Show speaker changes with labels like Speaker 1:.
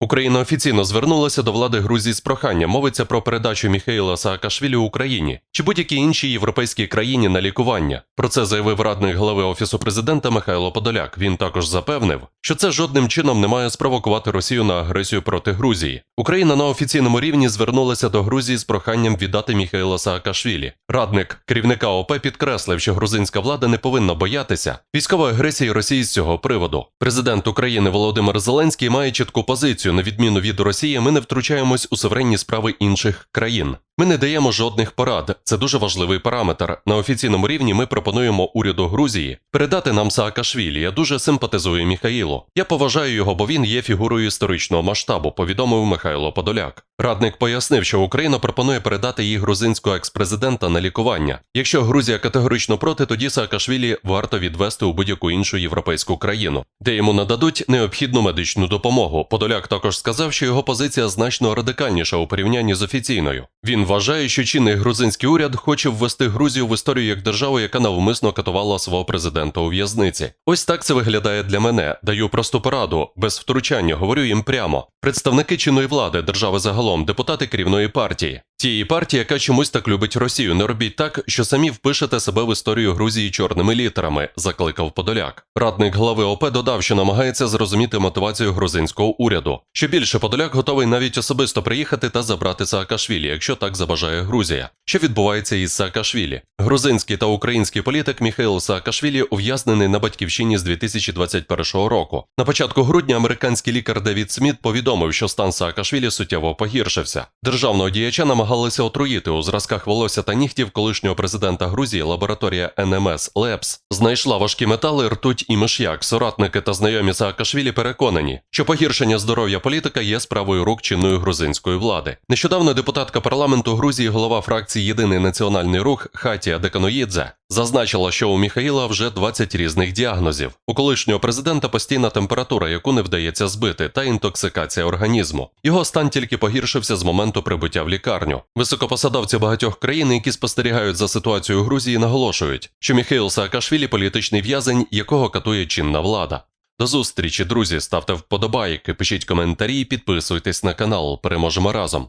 Speaker 1: Україна офіційно звернулася до влади Грузії з проханням мовиться про передачу Міхаїла Саакашвілі Україні чи будь-якій іншій європейській країні на лікування. Про це заявив радник голови офісу президента Михайло Подоляк. Він також запевнив, що це жодним чином не має спровокувати Росію на агресію проти Грузії. Україна на офіційному рівні звернулася до Грузії з проханням віддати Міхаїла Саакашвілі. Радник керівника ОП підкреслив, що грузинська влада не повинна боятися військової агресії Росії з цього приводу. Президент України Володимир Зеленський має чітку позицію. На відміну від Росії, ми не втручаємось у суверенні справи інших країн. Ми не даємо жодних порад. Це дуже важливий параметр. На офіційному рівні ми пропонуємо уряду Грузії передати нам Саакашвілі. Я дуже симпатизую Міхаїлу. Я поважаю його, бо він є фігурою історичного масштабу. Повідомив Михайло Подоляк. Радник пояснив, що Україна пропонує передати їй грузинського експрезидента на лікування. Якщо Грузія категорично проти, тоді Саакашвілі варто відвести у будь-яку іншу європейську країну, де йому нададуть необхідну медичну допомогу. Подоляк також сказав, що його позиція значно радикальніша у порівнянні з офіційною. Він вважає, що чинний грузинський уряд хоче ввести Грузію в історію як державу, яка навмисно катувала свого президента у в'язниці. Ось так це виглядає для мене. Даю просту пораду, без втручання, говорю їм прямо. Представники чинної влади, держави загалом, депутати керівної партії. Тієї партії, яка чомусь так любить Росію, не робіть так, що самі впишете себе в історію Грузії чорними літерами, закликав Подоляк. Радник глави ОП додав, що намагається зрозуміти мотивацію грузинського уряду. Що більше Подоляк готовий навіть особисто приїхати та забрати Саакашвілі, якщо так забажає Грузія. Що відбувається із Саакашвілі? Грузинський та український політик Міхаїл Саакашвілі ув'язнений на батьківщині з 2021 року. На початку грудня американський лікар Девід Сміт повідомив, що стан Саакашвілі суттєво погіршився. Державного діяча намагалися отруїти у зразках волосся та нігтів колишнього президента Грузії лабораторія НМС Лепс знайшла важкі метали, ртуть і миш'як. Соратники та знайомі Саакашвілі переконані, що погіршення здоров'я політика є справою рук чинної грузинської влади. Нещодавно депутатка парламенту Грузії, голова фракції Єдиний національний рух Хатія Деканоїдзе зазначила, що у Міхаїла вже 20 різних діагнозів. У колишнього президента постійна температура, яку не вдається збити, та інтоксикація організму. Його стан тільки погіршився з моменту прибуття в лікарню. Високопосадовці багатьох країн, які спостерігають за ситуацією Грузії, наголошують, що Міхаїл Саакашвілі політичний в'язень, якого катує чинна влада. До зустрічі, друзі, ставте вподобайки, пишіть коментарі, підписуйтесь на канал. Переможемо разом.